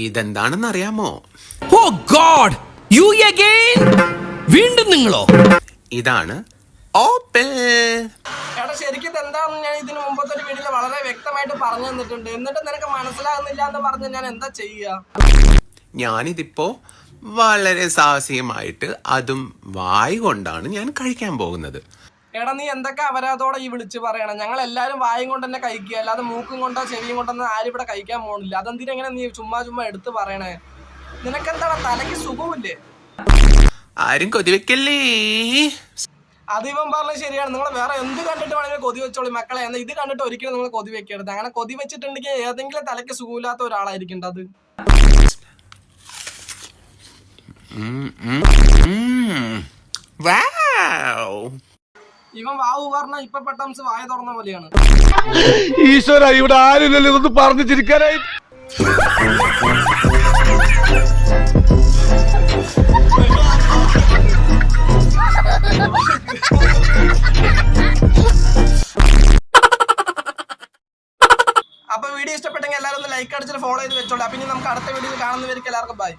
ഇതെന്താണെന്ന് അറിയാമോ ഓ God! You again വീണ്ടും നിങ്ങളോ? ഇതാണ് ഓപ്പിൾ എടാ ശരിക്കും എന്താണെന്ന് ഞാൻ ഇതിന് മുമ്പത്തെ ഒരു വീഡിയോയിൽ വളരെ വ്യക്തമായിട്ട് പറഞ്ഞു തന്നിട്ടുണ്ട്. എന്നിട്ട് നിനക്ക് മനസ്സിലാകുന്നില്ല എന്ന് പറഞ്ഞ് ഞാൻ എന്താ ചെയ്യുക? ഞാനിതിപ്പോ വളരെ സാഹസികമായിട്ട് അതും വായ് കൊണ്ടാണ് ഞാൻ കഴിക്കാൻ പോകുന്നത്. എടാ നീ എന്തൊക്കെ അവരാതോടെ ഈ വിളിച്ച് പറയണം? ഞങ്ങൾ എല്ലാവരും വായും കൊണ്ട് തന്നെ കഴിക്കുക അല്ലാതെ മൂക്കും കൊണ്ടോ ചെവിയും കൊണ്ടോ ആരും ഇവിടെ കഴിക്കാൻ പോകുന്നില്ല. അതെന്തിനാ എങ്ങനെ നീ ചുമ്മാ ചുമ്മാ എടുത്ത് പറയണേ? നിനക്കെന്താടാ തലയ്ക്ക് സുഖമില്ലേ? ആരും കൊതിവെക്കല്ലേ അത് ഇവൻ പറഞ്ഞത് ശരിയാണ്. നിങ്ങൾ വേറെ എന്ത് കണ്ടിട്ട് വേണമെങ്കിലും കൊതി വെച്ചോളൂ മക്കളെ. എന്നാൽ ഇത് കണ്ടിട്ട് ഒരിക്കലും നിങ്ങൾ കൊതി വെക്കരുത്. അങ്ങനെ കൊതി വെച്ചിട്ടുണ്ടെങ്കിൽ ഏതെങ്കിലും തലയ്ക്ക് സുഖമില്ലാത്ത ഒരാളായിരിക്കും അത്. വാ. ഇവൻ വാവു പറഞ്ഞ ഇപ്പൊ പെട്ടംസ് വായ തുറന്ന പോലെയാണ്. ഈശ്വര ഇവിടെ ആരില്ലല്ലോ ഇതൊന്ന് പറഞ്ഞു ചിരിക്കാനായി. അപ്പൊ വീഡിയോ ഇഷ്ടപ്പെട്ടെങ്കിൽ എല്ലാവരും ഒന്ന് ലൈക്ക് അടിച്ചിട്ട് ഫോളോ ചെയ്ത് വെച്ചോളൂ. അപ്പൊ ഇനി നമുക്ക് അടുത്ത വീഡിയോയിൽ കാണുന്നവർക്ക് എല്ലാവർക്കും ബൈ